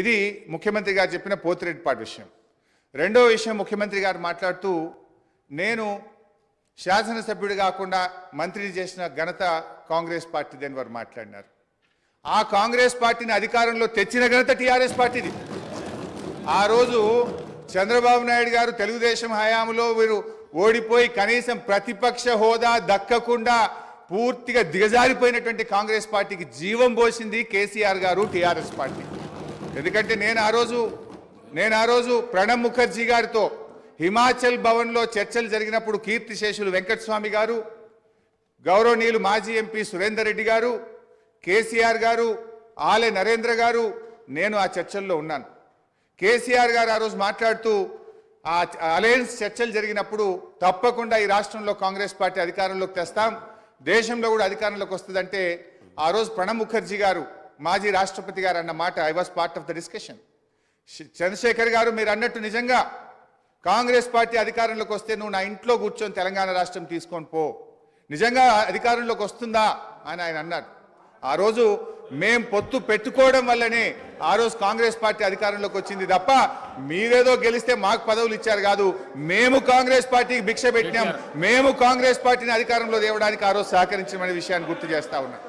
ఇది ముఖ్యమంత్రి గారు చెప్పిన పోతిరెడ్డిపాటి విషయం. రెండో విషయం ముఖ్యమంత్రి గారు మాట్లాడుతూ నేను శాసనసభ్యుడు కాకుండా మంత్రిని చేసిన ఘనత కాంగ్రెస్ పార్టీది అని వారు మాట్లాడినారు. ఆ కాంగ్రెస్ పార్టీని అధికారంలో తెచ్చిన ఘనత టీఆర్ఎస్ పార్టీది. ఆ రోజు చంద్రబాబు నాయుడు గారు తెలుగుదేశం హయాంలో వీరు ఓడిపోయి కనీసం ప్రతిపక్ష హోదా దక్కకుండా పూర్తిగా దిగజారిపోయినటువంటి కాంగ్రెస్ పార్టీకి జీవం పోసింది కేసీఆర్ గారు టీఆర్ఎస్ పార్టీ. ఎందుకంటే నేను ఆ రోజు నేను ఆ రోజు ప్రణబ్ ముఖర్జీ గారితో హిమాచల్ భవన్లో చర్చలు జరిగినప్పుడు కీర్తిశేషులు వెంకటస్వామి గారు గౌరవనీయులు మాజీ ఎంపీ సురేందర్ రెడ్డి గారు కేసీఆర్ గారు ఆలే నరేంద్ర గారు నేను ఆ చర్చల్లో ఉన్నాను. కేసీఆర్ గారు ఆ రోజు మాట్లాడుతూ ఆ అలయన్స్ చర్చలు జరిగినప్పుడు తప్పకుండా ఈ రాష్ట్రంలో కాంగ్రెస్ పార్టీ అధికారంలోకి తెస్తాం దేశంలో కూడా అధికారంలోకి వస్తుందంటే ఆ రోజు ప్రణబ్ ముఖర్జీ గారు మాజీ రాష్ట్రపతి గారు అన్న మాట I was part of the discussion Chandrasekhar గారు మీరు అన్నట్టు నిజంగా కాంగ్రెస్ పార్టీ అధికారంలోకి వస్తే నువ్వు నా ఇంట్లో కూర్చొని తెలంగాణ రాష్ట్రం తీసుకొని పో. నిజంగా అధికారంలోకి వస్తుందా? అని ఆయన అన్నారు. ఆ రోజు మేం పొత్తు పెట్టుకోవడం వల్లనే ఆ రోజు కాంగ్రెస్ పార్టీ అధికారంలోకి వచ్చింది తప్ప మీరేదో గెలిస్తే మాకు పదవులు ఇచ్చారు కాదు. మేము కాంగ్రెస్ పార్టీకి భిక్ష పెట్టినాం. మేము కాంగ్రెస్ పార్టీని అధికారంలో తేవడానికి ఆ రోజు సహకరించమనే విషయాన్ని గుర్తు చేస్తా ఉన్నాం.